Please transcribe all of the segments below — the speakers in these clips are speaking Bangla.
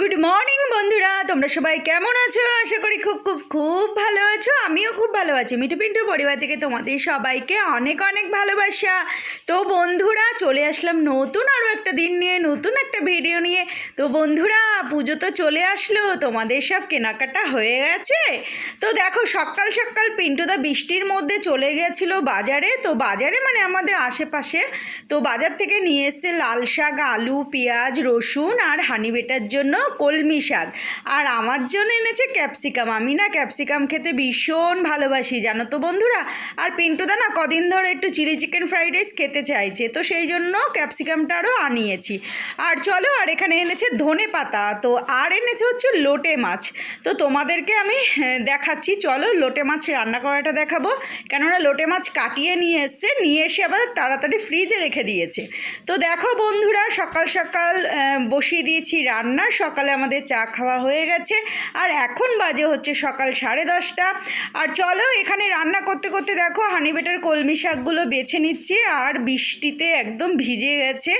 গুড মর্নিং বন্ধুরা। তোমরা সবাই কেমন আছো? আশা করি খুব খুব খুব ভালো আছো। আমিও খুব ভালো আছি। মিঠু পিন্টুর পরিবার থেকে তোমাদের সবাইকে অনেক অনেক ভালোবাসা। তো বন্ধুরা, চলে আসলাম নতুন আরও একটা দিন নিয়ে, নতুন একটা ভিডিও নিয়ে। তো বন্ধুরা, পুজো তো চলে আসলো। তোমাদের সব কেনাকাটা হয়ে গেছে। তো দেখো, সকাল সকাল পিন্টুদা বৃষ্টির মধ্যে চলে গেছিল বাজারে। তো বাজারে মানে আমাদের আশেপাশে। তো বাজার থেকে নিয়ে এসছে লাল শাক, আলু, পেঁয়াজ, রসুন আর হানি বেটার জন্য কলমি শাক। আর আমার জন্য এনেছে ক্যাপসিকাম। আমি না ক্যাপসিকাম খেতে ভীষণ ভালোবাসি জানো তো বন্ধুরা? আর পিন্টুদা না কদিন ধরে একটু চিলি চিকেন ফ্রাইড রাইস খেতে চাইছে তো সেই জন্য ক্যাপসিকামটা আরও আনিয়েছি। আর চলো আর এখানে এনেছে ধনে পাতা তো আর এনেছে হচ্ছে লোটে মাছ। তো তোমাদেরকে আমি হ্যাঁ, দেখাচ্ছি চলো লোটে মাছ রান্না করাটা দেখাবো। কেননা লোটে মাছ কাটিয়ে নিয়ে এসছে নিয়ে এসে আবার তাড়াতাড়ি ফ্রিজে রেখে দিয়েছে। তো দেখো বন্ধুরা সকাল সকাল বসিয়ে দিয়েছি রান্না সকালে আমাদের চা খাওয়া হয়ে গেছে। আর এখন বাজে হচ্ছে সকাল সাড়ে দশটা। আর চলো এখানে রান্না করতে করতে দেখো হানিবেটার কলমি শাকগুলো বেছে নিচ্ছি। আর বৃষ্টিতে একদম ভিজে গেছে।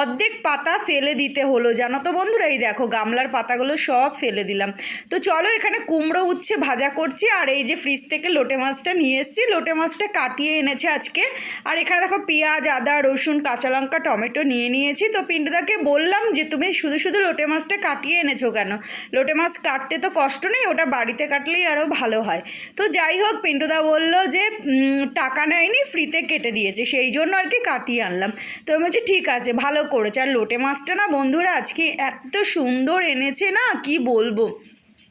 অর্ধেক পাতা ফেলে দিতে হলো। জানো তো বন্ধুরা, এই দেখো গামলার পাতাগুলো সব ফেলে দিলাম। তো চলো এখানে কুমড়ো উচ্ছে ভাজা করছি। আর এই যে ফ্রিজ থেকে লোটে মাছটা নিয়ে এসেছি। লোটে মাছটা কাটিয়ে এনেছে আজকে। আর এখানে দেখো পেঁয়াজ, আদা, রসুন, কাঁচা লঙ্কা, টমেটো নিয়ে নিয়েছি। তো পিন্টুদাকে বললাম যে, তুমি শুধু শুধু লোটে মাছটা কাটিয়ে এনেছো কেন? লোটে মাছ কাটতে তো কষ্ট নেই, ওটা বাড়িতে কাটলেই আরও ভালো হয়। তো যাই হোক, পিন্টুদা বলল যে টাকা নেয়নি, ফ্রিতে কেটে দিয়েছে, সেই জন্য আর কি কাটিয়ে আনলাম। তো আমি বলছি, ঠিক আছে, ভালো করেছে। আর লোটে মাছটা না, বন্ধুরা, আজকে এত সুন্দর এনেছে না, কি বলব?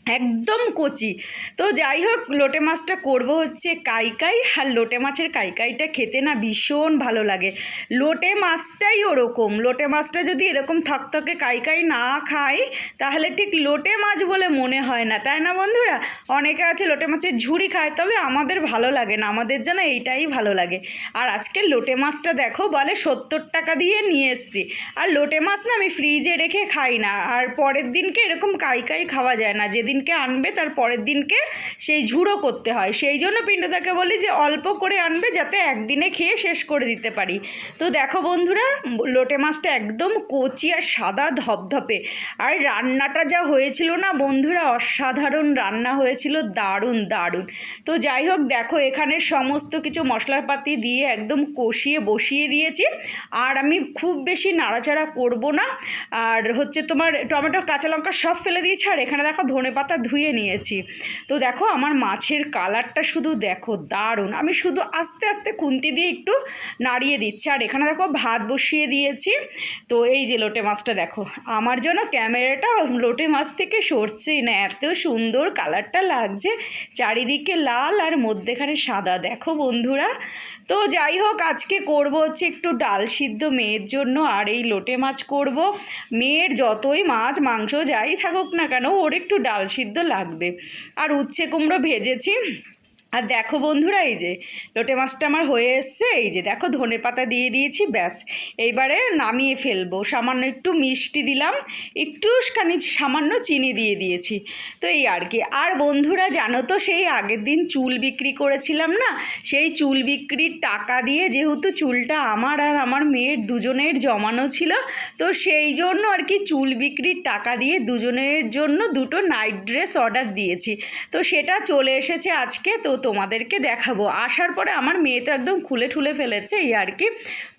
একদম কচি। তো যাই হোক, লোটে মাছটা করব হচ্ছে কাইকাই, আর লোটে মাছের কাইকাইটা খেতে না ভীষণ ভালো লাগে। লোটে মাছটাই ওরকম। লোটে মাছটা যদি এরকম থকথকে কাইকাই না খাই, তাহলে ঠিক লোটে মাছ বলে মনে হয় না। তাই না বন্ধুরা? অনেকে আছে লোটে মাছের ঝুড়ি খায়, তবে আমাদের ভালো লাগে না। আমাদের যেন এইটাই ভালো লাগে। আর আজকে লোটে মাছটা দেখো, বলে সত্তর টাকা দিয়ে নিয়ে এসছি। আর লোটে মাছ না আমি ফ্রিজে রেখে খাই না। আর পরের দিনকে এরকম কাইকাই খাওয়া যায় না। যেদিনকে আনবে, তার পরের দিনকে সেই ঝুড়ো করতে হয়। সেই জন্য পিণ্ডদাকে বলি যে, অল্প করে আনবে যাতে একদিনে খেয়ে শেষ করে দিতে পারি। তো দেখো বন্ধুরা, লোটে মাছটা একদম কচি আর সাদা ধপধপে। আর রান্নাটা যা হয়েছিল না বন্ধুরা, অসাধারণ রান্না হয়েছিল, দারুণ দারুণ। তো যাই হোক, দেখো এখানে সমস্ত কিছু মশলাপাতি দিয়ে একদম কষিয়ে বসিয়ে দিয়েছি। আর আমি খুব বেশি নাড়াচাড়া করব না। আর হচ্ছে তোমার টমেটো, কাঁচা লঙ্কা সব ফেলে দিয়েছি। আর এখানে দেখো ধনে পাতা ধুয়ে নিয়েছি। তো দেখো আমার মাছের কালারটা শুধু দেখো দারুণ। আমি শুধু আস্তে আস্তে খুন্তি দিয়ে একটু নাড়িয়ে দিচ্ছি। আর এখানে দেখো ভাত বসিয়ে দিয়েছি। তো এই যে লোটে মাছটা দেখো, আমার জন্য ক্যামেরাটা লোটে মাছ থেকে সরছেই না। এত সুন্দর কালারটা লাগছে। চারিদিকে লাল আর মধ্যেখানে সাদা। দেখো বন্ধুরা। তো যাই হোক, আজকে করব হচ্ছে একটু ডাল সিদ্ধ মেয়ের জন্য। আর এই লোটে মাছ করব। মেয়ের যতই মাছ, মাংস যাই থাকুক না কেন, ওর একটু ডাল সিদ্ধ লাগবে। আর উচ্ছে কুমড়ো ভেজেছি। আর দেখো বন্ধুরা, এই যে লোটে মাছটা আমার হয়ে এসছে, এই যে দেখো ধনে পাতা দিয়ে দিয়েছি, ব্যাস। এইবারে নামিয়ে ফেলব। সামান্য একটু মিষ্টি দিলাম, একটুখানি সামান্য চিনি দিয়ে দিয়েছি। তো এই আর কি। আর বন্ধুরা, জানো তো সেই আগের দিন চুল বিক্রি করেছিলাম না? সেই চুল বিক্রির টাকা দিয়ে যেহেতু চুলটা আমার আর আমার মেয়ের দুজনের জমানো ছিল, তো সেই জন্য আর কি চুল বিক্রির টাকা দিয়ে দুজনের জন্য দুটো নাইট ড্রেস অর্ডার দিয়েছি। তো সেটা চলে এসেছে আজকে, তো তোমাদেরকে দেখাবো। আসার পরে আমার মেয়ে তো একদম খুলে ঠুলে ফেলেছে এই আর কি।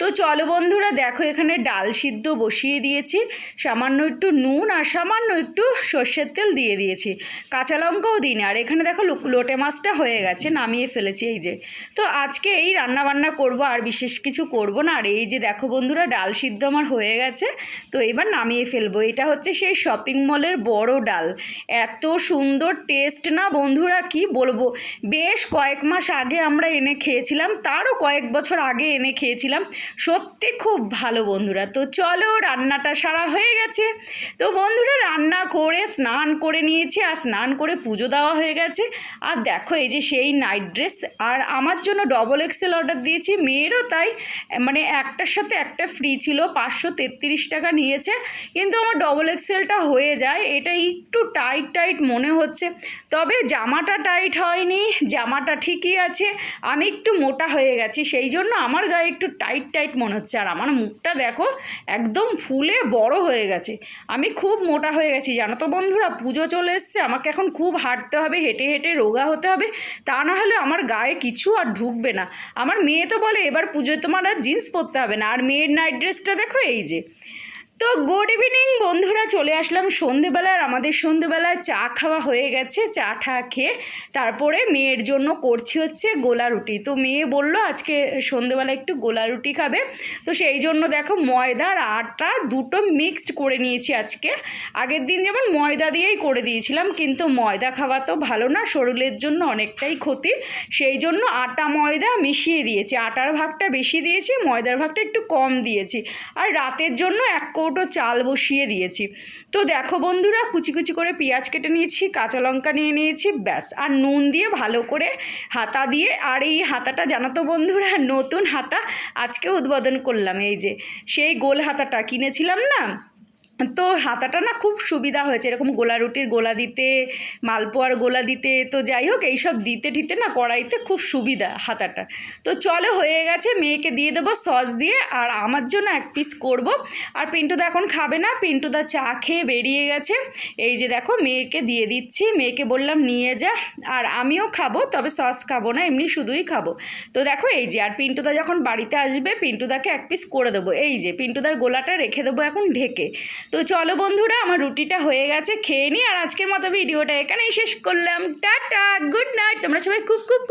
তো চলো বন্ধুরা, দেখো এখানে ডাল সিদ্ধ বসিয়ে দিয়েছি। সামান্য একটু নুন আর সামান্য একটু সর্ষের তেল দিয়ে দিয়েছি। কাঁচা লঙ্কাও দিন আর এখানে দেখো লোটে মাছটা হয়ে গেছে, নামিয়ে ফেলেছি এই যে। তো আজকে এই রান্না বান্না করব, আর বিশেষ কিছু করব না। আর এই যে দেখো বন্ধুরা, ডাল সিদ্ধ আমার হয়ে গেছে। তো এবার নামিয়ে ফেলব। এটা হচ্ছে সেই শপিং মলের বড় ডাল। এত সুন্দর টেস্ট না বন্ধুরা, কি বলব? বেশ কয়েক মাস আগে আমরা এনে খেয়েছিলাম, তারও কয়েক বছর আগে এনে খেয়েছিলাম। সত্যি খুব ভালো বন্ধুরা। তো চলো রান্নাটা সারা হয়ে গেছে। তো বন্ধুরা রান্না করে, স্নান করে নিয়েছি আর স্নান করে পুজো দেওয়া হয়ে গেছে। আর দেখো এই যে সেই নাইট ড্রেস আর আমার জন্য ডবল এক্সেল অর্ডার দিয়েছি। মেয়েরও তাই মানে একটার সাথে একটা ফ্রি ছিল, পাঁচশো তেত্রিশ টাকা নিয়েছে। কিন্তু আমার ডবল এক্সেলটা হয়ে যায়। এটা একটু টাইট টাইট মনে হচ্ছে। তবে জামাটা টাইট হয়নি। জামা জামাটা ঠিকই আছে, আমি একটু মোটা হয়ে গেছি, সেই জন্য আমার গায়ে একটু টাইট টাইট মনে হচ্ছে। আর আমার মুখটা দেখো একদম ফুলে বড় হয়ে গেছে। আমি খুব মোটা হয়ে গেছি, জানো তো বন্ধুরা, পুজো চলে এসছে, আমাকে এখন খুব হাঁটতে হবে, হেঁটে হেঁটে রোগা হতে হবে, তা না হলে আমার গায়ে কিছু আর ঢুকবে না। আমার মেয়ে তো বলে, এবার পুজোয় তোমার আর জিন্স পরতে হবে না, আর মেয়ের নাইট ড্রেসটা দেখো এই যে। তো গুড ইভিনিং বন্ধুরা। চলে আসলাম সন্ধেবেলায় আর আমাদের সন্ধেবেলায় চা খাওয়া হয়ে গেছে, চা ঠা খেয়ে তারপরে মেয়ের জন্য করছি হচ্ছে গোলা রুটি। তো মেয়ে বলল, আজকে সন্ধেবেলা একটু গোলা রুটি খাবে। তো সেই জন্য দেখো, ময়দা আর আটা দুটো মিক্সড করে নিয়েছি আজকে। আগের দিন যেমন ময়দা দিয়েই করে দিয়েছিলাম, কিন্তু ময়দা খাওয়া তো ভালো না, শরীরের জন্য অনেকটাই ক্ষতি। সেই জন্য আটা ময়দা মিশিয়ে দিয়েছি। আটার ভাগটা বেশি দিয়েছি, ময়দার ভাগটা একটু কম দিয়েছি। আর রাতের জন্য এক কৌটো চাল বসিয়ে দিয়েছি। তো দেখো বন্ধুরা, কুচি কুচি করে পেঁয়াজ কেটে নিয়েছি, কাঁচা লঙ্কা নিয়ে নিয়েছি, ব্যাস। আর নুন দিয়ে ভালো করে হাতা দিয়ে, আর এই হাতাটা জানো তো বন্ধুরা, নতুন হাতা আজকে উদ্বোধন করলাম। এই যে, সেই গোল হাতাটা কিনেছিলাম না তো হাতাটা না খুব সুবিধা হয়েছে, এরকম গোলা রুটির গোলা দিতে, মালপোয়ার গোলা দিতে, তো যাই হোক, এইসব দিতে ঠিতে না কড়াইতে খুব সুবিধা হাতাটা। তো চলো হয়ে গেছে, মেয়েকে দিয়ে দেবো সস দিয়ে, আর আমার জন্য এক পিস করব। আর পিন্টুদা এখন খাবে না, পিন্টুদা চা খেয়ে বেরিয়ে গেছে। এই যে দেখো, মেয়েকে দিয়ে দিচ্ছি, মেয়েকে বললাম নিয়ে যা, আর আমিও খাব, তবে সস খাব না, এমনি শুধুই খাব। তো দেখো এই যে, আর পিন্টুদা যখন বাড়িতে আসবে, পিন্টুদাকে এক পিস করে দেবো। এই যে, পিন্টুদার গোলাটা রেখে দেবো এখন ঢেকে। তো চলো বন্ধুরা, আমার রুটিটা হয়ে গেছে, খেয়ে নিই আর আজকের মতো ভিডিওটা এখানেই শেষ করলাম। টাটা, গুড নাইট, তোমরা সবাই খুব খুব খুব